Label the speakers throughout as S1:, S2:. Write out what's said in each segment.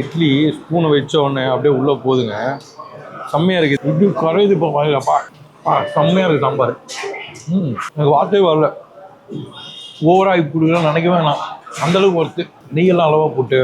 S1: இட்லி ஸ்பூனை வச்ச உடனே அப்படியே உள்ளே போகுதுங்க செம்மையாக இருக்குது இப்படி குறையுது இப்போ வாயிலப்பா ஆ செம்மையாக இருக்குது சாம்பார். ம் எனக்கு வார்த்தையே வரல. ஓவராக இப்படி கொடுக்கலாம் நினைக்கவே வேணாம். அந்தளவுக்கு ஒருத்து ஒர்த்து நெய்யெல்லாம் அளவாக போட்டு.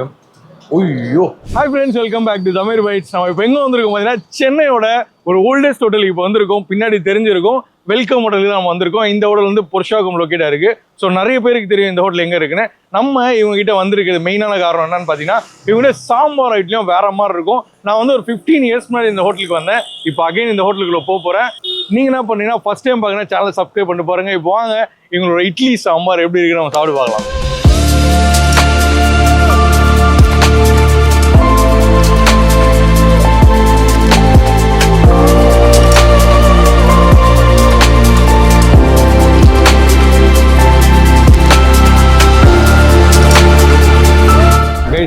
S1: ஐயோ. Hi friends welcome back to Tamil bites நம்ம இப்போ எங்கே வந்திருக்கோம் பார்த்தீங்கன்னா சென்னையோட ஒரு ஓல்டஸ்ட் ஹோட்டலுக்கு இப்போ வந்திருக்கோம். பின்னாடி தெரிஞ்சிருக்கும். வெல்கம் ஹோட்டலுக்கு தான் நம்ம வந்திருக்கோம். இந்த ஹோட்டல் வந்து புருஷாகம் லொக்கேட்டாக இருக்குது ஸோ நிறைய பேருக்கு தெரியும் இந்த ஹோட்டல் எங்கே இருக்குன்னு. நம்ம இவங்ககிட்ட வந்திருக்கிறது மெயினான காரணம் என்னன்னு பார்த்தீங்கன்னா இவங்க சாம்பார் ஐட்லையும் வேற மாதிரி இருக்கும். நான் வந்து ஒரு ஃபிஃப்டீன் இயர்ஸ் முன்னாடி இந்த ஹோட்டலுக்கு வந்தேன். இப்போ அகைன் இந்த ஹோட்டலுக்குள்ள போக போகிறேன் நீங்கள் என்ன பண்ணீங்கன்னா ஃபஸ்ட் டைம் பார்க்குறேன் சேனலை சப்ஸ்கிரைப் பண்ணிட்டு பாருங்க. இப்போ வாங்க இவங்களோட இட்லி சாம்பார் எப்படி இருக்குன்னு நம்ம சாப்பிட்டு பார்க்கலாம்.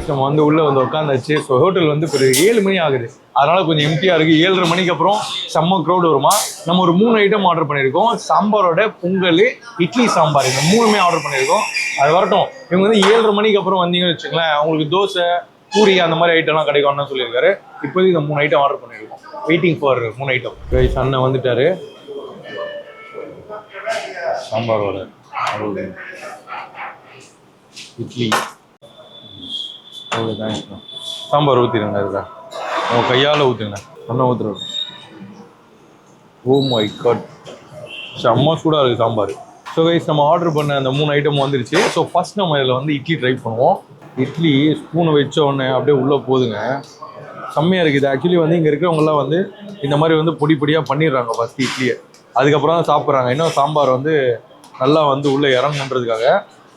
S1: கைஸ் நம்ம வந்து உள்ள வந்து உட்காந்தாச்சு ஸோ ஹோட்டல் வந்து ஒரு ஏழு மணி ஆகுது. அதனால கொஞ்சம் எம்டியா இருக்கு. ஏழரை மணிக்கு அப்புறம் செம்ம க்ரௌட் வருமா? நம்ம ஒரு மூணு ஐட்டம் ஆர்டர் பண்ணியிருக்கோம். சாம்பாரோட பொங்கல் இட்லி சாம்பார் இந்த மூணுமே ஆர்டர் பண்ணியிருக்கோம். அது வரட்டும். இவங்க வந்து ஏழரை மணிக்கு அப்புறம் வந்தீங்கன்னு வச்சுங்களேன் அவங்களுக்கு தோசை பூரி அந்த மாதிரி ஐட்டம்லாம் கிடைக்கும்னு சொல்லியிருக்காரு. இப்போதைக்கு இந்த மூணு ஐட்டம் ஆர்டர் பண்ணியிருக்கோம். வெயிட்டிங் ஃபார் மூணு ஐட்டம் கைஸ் அண்ணன் வந்துட்டாரு. சாம்பாரோட அவ்வளவு. இட்லி. தேங்க்ஸ்ண்ணா சாம்பார் ஊற்றிடுங்க அதுக்கா உங்கள் கையால் ஊற்றுங்க அண்ணன் ஊற்றுறோம் ஓ மை காட் செம்ம சூடாக இருக்குது சாம்பார். ஸோ கைஸ் நம்ம ஆர்டர் பண்ண அந்த மூணு ஐட்டம் வந்துருச்சு. ஸோ ஃபர்ஸ்ட் நம்ம இதில் வந்து இட்லி ட்ரை பண்ணுவோம். இட்லி ஸ்பூனை வச்ச உடனே அப்படியே உள்ளே போகுதுங்க செம்மையாக இருக்குது. ஆக்சுவலி வந்து இங்கே இருக்கிறவங்கலாம் வந்து இந்த மாதிரி வந்து பொடி பொடியாக பண்ணிடுறாங்க ஃபஸ்ட் இட்லியை. அதுக்கப்புறம் தான் சாப்பிட்றாங்க. இன்னும் சாம்பார் வந்து நல்லா வந்து உள்ளே இறங்குன்றதுக்காக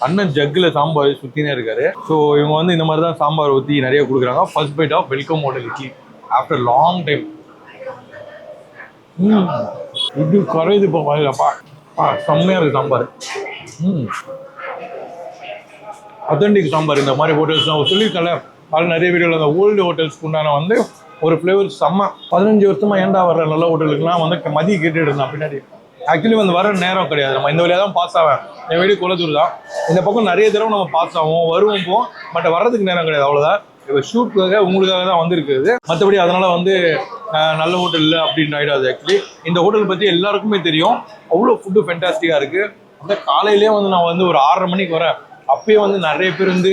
S1: அண்ணன் ஜக்கில் சாம்பார் சுற்றினே இருக்காரு. ஸோ இவங்க வந்து இந்த மாதிரி தான் சாம்பார் ஊற்றி நிறைய கொடுக்குறாங்க. First bite of welcome hotel idli. After long time இப்படி குறையுது இப்போ ஆ செம்மையாக இருக்குது சாம்பார். ம். அத்தன்டிக் சாம்பார் இந்த மாதிரி ஹோட்டல்ஸ் நான் சொல்லியிருக்கல அது நிறைய வீடியோவில் அந்த ஓல்டு ஹோட்டல்ஸ்க்கு உண்டான வந்து ஒரு ஃப்ளேவர் செம்ம. பதினஞ்சு வருஷமா ஏன்டா வர்ற நல்ல ஹோட்டலுக்குலாம் வந்து மதிய கேட்டுட்டு இருந்தான் பின்னாடி. ஆக்சுவலி வந்து வர நேரம் கிடையாது. நம்ம இந்த வழியாக தான் பாஸ் ஆவேன். என் வீடு குளத்தூர் தான். இந்த பக்கம் நிறைய தடவை நம்ம பாஸ் ஆகும் வருவோம் போவோம் பட் வர்றதுக்கு நேரம் கிடையாது அவ்வளோதான் இப்போ ஷூட்டுக்காக உங்களுக்காக தான் வந்திருக்குது மற்றபடி அதனால் வந்து நல்ல ஹோட்டல் இல்லை அப்படின்னு ஆகிடாது ஆக்சுவலி இந்த ஹோட்டல் பற்றி எல்லாருக்குமே தெரியும். அவ்வளோ ஃபுட்டு ஃபென்டாஸ்டிக்காக இருக்குது அந்த காலையிலேயே வந்து நான் வந்து ஒரு ஆறரை மணிக்கு வரேன். அப்பயே வந்து நிறைய பேர் வந்து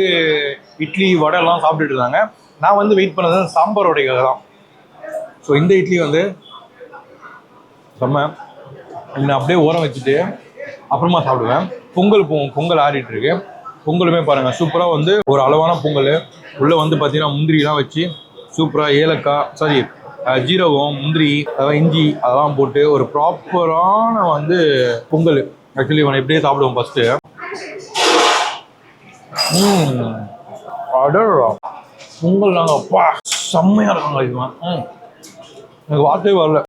S1: இட்லி வடைலாம் சாப்பிட்டுட்டு இருந்தாங்க. நான் வந்து வெயிட் பண்ணது சாம்பார் வடைக்காக தான். ஸோ இந்த இட்லி வந்து செம்ம. நான் அப்படியே ஊற வச்சுட்டு அப்புறமா சாப்பிடுவேன். பொங்கல் பொங்கல் ஆடிட்டு இருக்கு. பொங்கலுமே பாருங்க சூப்பராக வந்து ஒரு அளவான பொங்கல். உள்ளே வந்து பார்த்தீங்கன்னா முந்திரிலாம் வச்சு சூப்பராக ஏலக்காய் சாரி ஜீரகம் முந்திரி அதெல்லாம் இஞ்சி அதெல்லாம் போட்டு ஒரு ப்ராப்பரான வந்து பொங்கல். ஆக்சுவலி இவனை இப்படியே சாப்பிடுவோம் ஃபஸ்ட்டு ம் அடடா. பொங்கல் நாங்கள் அப்பா செம்மையாக இருக்காங்க இதுவன் ம். எனக்கு வார்த்தையே வரல.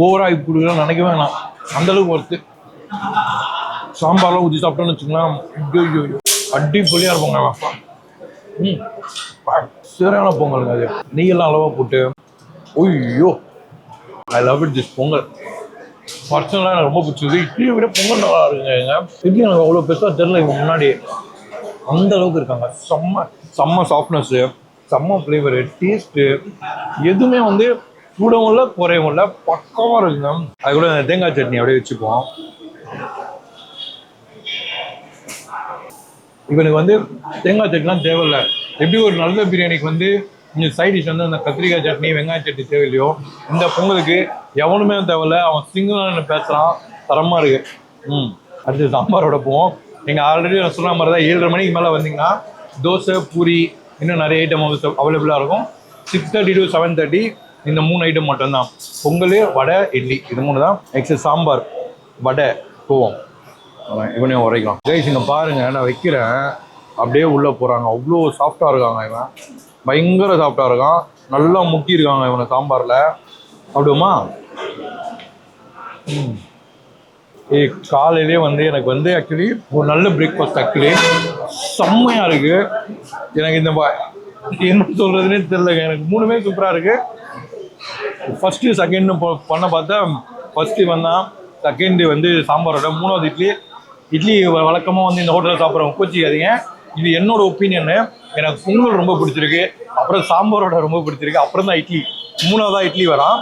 S1: ஓவராக கொடுக்கலாம் நினைக்கவே வேணாம். அந்தளவுக்கு ஒர்த்து சாம்பார்லாம் ஊற்றி சாப்பிட்டோன்னு வச்சுக்கலாம் ஐயோ ஐயோ அடிப்பொலியாக இருப்பாங்க ம். சரியான பொங்கலுங்க அது. நெய்யெல்லாம் அளவாக போட்டு. ஐயோ I love it this pongal. பர்சனலாக எனக்கு ரொம்ப பிடிச்சது. இட்லியை விட பொங்கல் நல்லா இருக்குங்க இட்லி எனக்கு அவ்வளோ பெருசாக தெரில இவங்க முன்னாடி. அந்த அளவுக்கு இருக்காங்க. செம்ம செம்ம சாஃப்ட்னஸ்ஸு செம்ம ஃப்ளேவரு டேஸ்ட்டு எதுவுமே வந்து கூடவும் இல்லை குறையவும் இல்லை பக்கமாக இருக்குங்க. அது கூட தேங்காய் சட்னி அப்படியே வச்சுப்போம் இவனுக்கு வந்து தேங்காய் சட்னிலாம் தேவையில்ல. எப்படி ஒரு நல்ல பிரியாணிக்கு வந்து இந்த சைட் டிஷ் வந்து அந்த கத்திரிக்காய் சட்னி வெங்காய சட்னி தேவையில்லையோ இந்த பொங்கலுக்கு எவனுமே தேவையில்ல. அவன் சிங்கிளாக பேசுகிறான் தரமாக இருக்குது ம். அடுத்து சாம்பாரோட போவோம். நீங்கள் ஆல்ரெடி நான் சொன்ன மாதிரி தான் ஏழரை மணிக்கு மேலே வந்தீங்கன்னா தோசை பூரி இன்னும் நிறைய ஐட்டம் அவைலபிளாக இருக்கும். Six thirty to seven thirty இந்த மூணு ஐட்டம் மட்டும்தான். பொங்கல் வடை இட்லி. இது மூணு தான். நெக்ஸ்ட் சாம்பார் வடை போவோம் இவனையும் உரைக்கலாம். கைஸ் இங்கே பாருங்கள் நான் வைக்கிறேன்? அப்படியே உள்ளே போகிறாங்க அவ்வளோ சாஃப்டாக இருக்காங்க இவன். பயங்கர சாஃப்டாக இருக்கான். நல்லா முக்கியிருக்காங்க இவனை சாம்பாரில். அப்படியுமா? ஏய் காலையிலே வந்து எனக்கு வந்து ஆக்சுவலி ஒரு நல்ல பிரேக்ஃபாஸ்ட் ஆக்சுவலி செம்மையாக இருக்குது எனக்கு இந்த என்ன சொல்கிறதுனே தெரிலங்க எனக்கு மூணுமே சூப்பராக இருக்குது ஃபஸ்ட்டு செகண்ட் பண்ண பார்த்தா ஃபஸ்ட்டு வந்தான் செகண்டு வந்து சாம்பாரோட மூணாவது இட்லி. இட்லி வழக்கமாக வந்து இந்த ஹோட்டலில் சாப்பிட்றவங்க கோச்சிக்காதீங்க இது என்னோட ஒப்பீனியனு எனக்கு பொங்கல் ரொம்ப பிடிச்சிருக்கு. அப்புறம் சாம்பாரோட ரொம்ப பிடிச்சிருக்கு. அப்புறம் தான் இட்லி. மூணாவதாக இட்லி வரான்.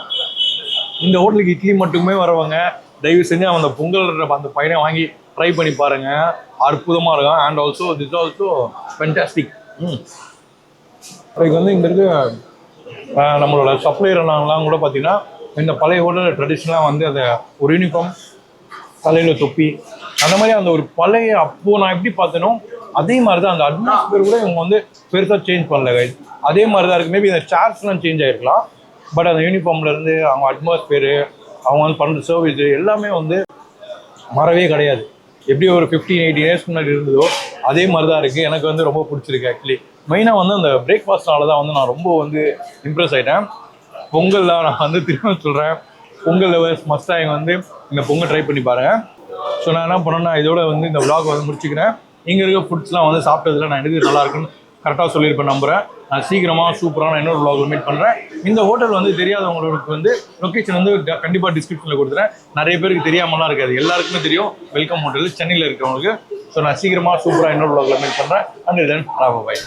S1: இந்த ஹோட்டலுக்கு இட்லி மட்டுமே வரவங்க தயவு செஞ்சு அவன் அந்த பொங்கல் அந்த பையனை வாங்கி ட்ரை பண்ணி பாருங்கள் அற்புதமாக இருக்கும். And also this also fantastic hmm. அதுக்கு வந்து இங்கே இருக்க நம்மளோட சப்ளையர்லாம் கூட பார்த்தீங்கன்னா இந்த பழைய ஹோட்டலில் ட்ரெடிஷ்னலாக வந்து அதை ஒரு யூனிஃபார்ம் தலையில் தொப்பி அந்த மாதிரி அந்த ஒரு பழைய அப்போது நான் எப்படி பார்த்தேனோ அதே மாதிரி தான் அந்த அட்மாஸ்பியர் கூட இவங்க வந்து பெருசாக சேஞ்ச் பண்ணல அதே மாதிரி தான் இருக்குது மேபி இந்த சேர்ஸ்லாம் சேஞ்ச் ஆகிருக்கலாம் பட் அந்த யூனிஃபார்ம்லேருந்து அவங்க அட்மாஸ்பியரு அவங்க வந்து பண்ணுற சர்வீஸ் எல்லாமே வந்து மறவே கிடையாது. எப்படி ஒரு ஃபிஃப்டீன் எயிட்டி இயர்ஸ் முன்னாடி இருந்ததோ அதே மாதிரி தான் இருக்குது எனக்கு வந்து ரொம்ப பிடிச்சிருக்கு ஆக்சுவலி மெயினாக வந்து அந்த பிரேக்ஃபாஸ்ட்னால தான் வந்து நான் ரொம்ப வந்து இம்ப்ரெஸ் ஆகிட்டேன் பொங்கலில் நான் வந்து திரும்ப சொல்கிறேன் பொங்கல் லவர்ஸ் மஸ்டாக வந்து இந்த பொங்கல் ட்ரை பண்ணி பாருங்கள் ஸோ நான் என்ன பண்ணேன்னா இதோட வந்து இந்த vlog வந்து முடிச்சுக்கிறேன். இங்கே இருக்க ஃபுட்ஸ்லாம் வந்து சாப்பிட்டதுல நான் எனக்கு நல்லா இருக்குன்னு கரெக்டாக சொல்லியிருப்பேன் நம்புறேன். நான் சீக்கிரமாக சூப்பரான இன்னொரு vlog மீட் பண்ணுறேன் இந்த ஹோட்டல் வந்து தெரியாதவங்களுக்கு வந்து லொக்கேஷன் வந்து கண்டிப்பாக டிஸ்கிரிப்ஷனில் கொடுத்துறேன். நிறைய பேருக்கு தெரியாமலாம் இருக்காது. எல்லாருக்குமே தெரியும் வெல்கம் ஹோட்டல் சென்னையில் இருக்கிறவங்களுக்கு. ஸோ நான் சீக்கிரமாக சூப்பராக இன்னொரு vlogல மீட் பண்ணுறேன் அண்ட் தென் பாய்